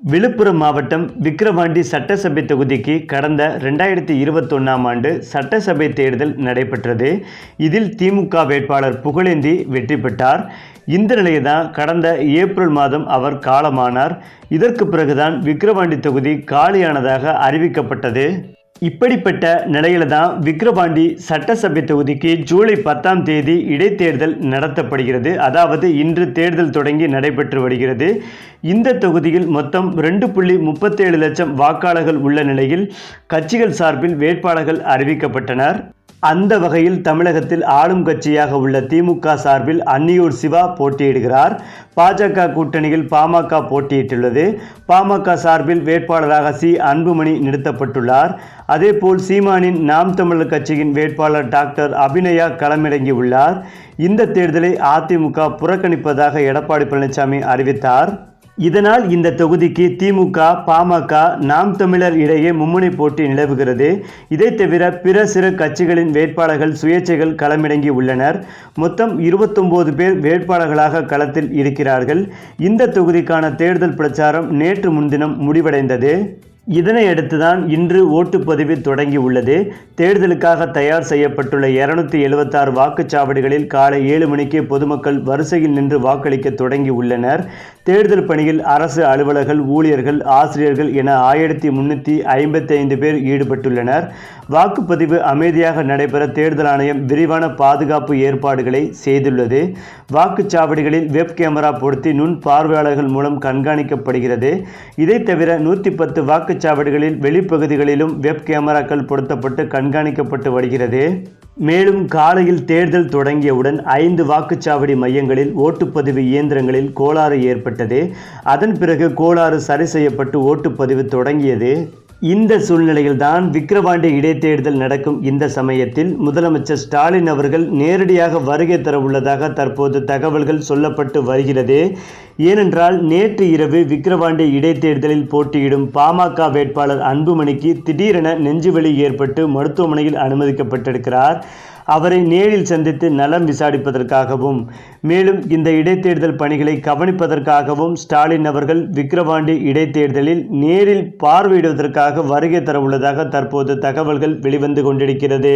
விழுப்புரம் மாவட்டம் விக்கிரவாண்டி சட்டசபை தொகுதிக்கு கடந்த ரெண்டாயிரத்தி இருபத்தொன்னாம் ஆண்டு சட்டசபை தேர்தல் நடைபெற்றது. இதில் திமுக வேட்பாளர் புகழேந்தி வெற்றி பெற்றார். இந்த நிலையில்தான் கடந்த ஏப்ரல் மாதம் அவர் காலமானார். இதற்கு பிறகுதான் விக்கிரவாண்டி தொகுதி காலியானதாக அறிவிக்கப்பட்டது. இப்படிப்பட்ட நிலையில தான் விக்கிரவாண்டி சட்டசபை தொகுதிக்கு ஜூலை பத்தாம் தேதி இடைத்தேர்தல் நடத்தப்படுகிறது. அதாவது இன்று தேர்தல் தொடங்கி நடைபெற்று வருகிறது. இந்த தொகுதியில் மொத்தம் ரெண்டு புள்ளி முப்பத்தேழு லட்சம் வாக்காளர்கள் உள்ள நிலையில் கட்சிகள் சார்பில் வேட்பாளர்கள் அறிவிக்கப்பட்டனர். அந்த வகையில் தமிழகத்தில் ஆளும் கட்சியாக உள்ள திமுக சார்பில் அன்னியூர் சிவா போட்டியிடுகிறார். பாஜக கூட்டணியில் பாமக போட்டியிட்டுள்ளது. பாமக சார்பில் வேட்பாளராக சி. அன்புமணி நிறுத்தப்பட்டுள்ளார். அதேபோல் சீமானின் நாம் தமிழர் கட்சியின் வேட்பாளர் டாக்டர் அபிநயா களமிறங்கியுள்ளார். இந்த தேர்தலை அதிமுக புறக்கணிப்பதாக எடப்பாடி பழனிசாமி அறிவித்தார். இதனால் இந்த தொகுதிக்கு திமுக பாமக நாம் தமிழர் இடையே மும்முனை போட்டி நிலவுகிறது. இதை தவிர பிற சிறு கட்சிகளின் வேட்பாளர்கள் சுயேட்சைகள் களமிறங்கி உள்ளனர். மொத்தம் இருபத்தொம்போது பேர் வேட்பாளர்களாக களத்தில் இருக்கிறார்கள். இந்த தொகுதிக்கான தேர்தல் பிரச்சாரம் நேற்று முன்தினம் முடிவடைந்தது. இதனை அடுத்துதான் இன்று ஓட்டுப்பதிவு தொடங்கி உள்ளது. தேர்தலுக்காக தயார் செய்யப்பட்டுள்ள இருநூத்தி எழுபத்தாறு வாக்குச்சாவடிகளில் காலை ஏழு மணிக்கே பொதுமக்கள் வரிசையில் நின்று வாக்களிக்க தொடங்கி உள்ளனர். தேர்தல் பணியில் அரசு அலுவலர்கள் ஊழியர்கள் ஆசிரியர்கள் என ஆயிரத்தி முன்னூற்றி ஐம்பத்தி ஐந்து பேர் ஈடுபட்டுள்ளனர். வாக்குப்பதிவு அமைதியாக நடைபெற தேர்தல் ஆணையம் விரிவான பாதுகாப்பு ஏற்பாடுகளை செய்துள்ளது. வாக்குச்சாவடிகளில் வெப் கேமரா பொருத்தி நுண் பார்வையாளர்கள் மூலம் கண்காணிக்கப்படுகிறது. இதை தவிர நூற்றி பத்து வாக்கு வாக்குச்சாவடிகளில் வெளிப்பகுதிகளிலும் வெப் கேமராக்கள் பொருத்தப்பட்டு கண்காணிக்கப்பட்டு வருகிறது. மேலும் காலையில் தேர்தல் தொடங்கியவுடன் ஐந்து வாக்குச்சாவடி மையங்களில் ஓட்டுப்பதிவு இயந்திரங்களில் கோளாறு ஏற்பட்டது. அதன் பிறகு கோளாறு சரி செய்யப்பட்டு ஓட்டுப்பதிவு தொடங்கியது. இந்த சூழ்நிலையில்தான் விக்கிரவாண்டி இடைத்தேர்தல் நடக்கும். இந்த சமயத்தில் முதலமைச்சர் ஸ்டாலின் அவர்கள் நேரடியாக வருகை தர உள்ளதாக தற்போது தகவல்கள் சொல்லப்பட்டு வருகிறது. ஏனென்றால் நேற்று இரவு விக்கிரவாண்டி இடைத்தேர்தலில் போட்டியிடும் பாமக வேட்பாளர் அன்புமணிக்கு திடீரென நெஞ்சுவலி ஏற்பட்டு மருத்துவமனையில் அனுமதிக்கப்பட்டிருக்கிறார். அவரை நேரில் சந்தித்து நலம் விசாரிப்பதற்காகவும் மேலும் இந்த இடைத்தேர்தல் பணிகளை கவனிப்பதற்காகவும் ஸ்டாலின் அவர்கள் விக்கிரவாண்டி இடைத்தேர்தலில் நேரில் பார்வையிடுவதற்காக வருகை தர உள்ளதாக தற்போது தகவல்கள் வெளிவந்து கொண்டிருக்கிறது.